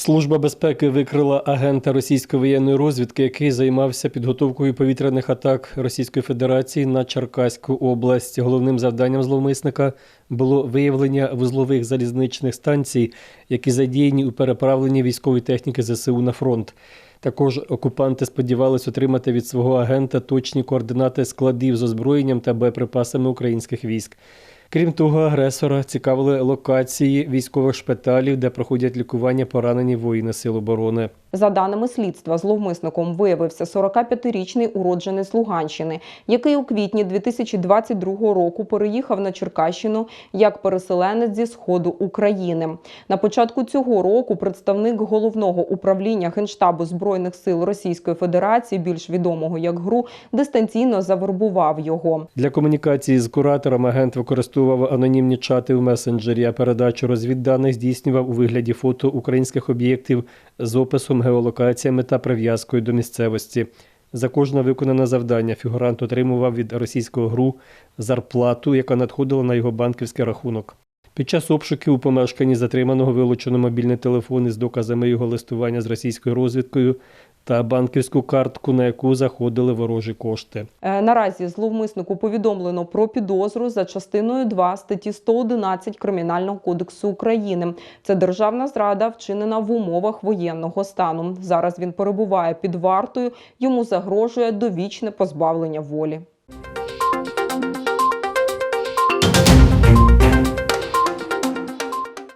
Служба безпеки викрила агента російської воєнної розвідки, який займався підготовкою повітряних атак Російської Федерації на Черкаську область. Головним завданням зловмисника було виявлення вузлових залізничних станцій, які задіяні у переправленні військової техніки ЗСУ на фронт. Також окупанти сподівались отримати від свого агента точні координати складів з озброєнням та боєприпасами українських військ. Крім того, агресора цікавили локації військових шпиталів, де проходять лікування поранені воїни Сил оборони. За даними слідства, зловмисником виявився 45-річний уродженець Луганщини, який у квітні 2022 року переїхав на Черкащину як переселенець зі сходу України. На початку цього року представник головного управління Генштабу збройних сил Російської Федерації, більш відомого як ГРУ, дистанційно завербував його. Для комунікації з куратором агент використовував анонімні чати в месенджері, а передачу розвідданих здійснював у вигляді фото українських об'єктів з описом, геолокаціями та прив'язкою до місцевості. За кожне виконане завдання фігурант отримував від російського ГРУ зарплату, яка надходила на його банківський рахунок. Під час обшуків у помешканні затриманого вилучено мобільний телефон із доказами його листування з російською розвідкою та банківську картку, на яку заходили ворожі кошти. Е, Наразі зловмиснику повідомлено про підозру за частиною 2 статті 111 Кримінального кодексу України. Це державна зрада, вчинена в умовах воєнного стану. Зараз він перебуває під вартою. Йому загрожує довічне позбавлення волі.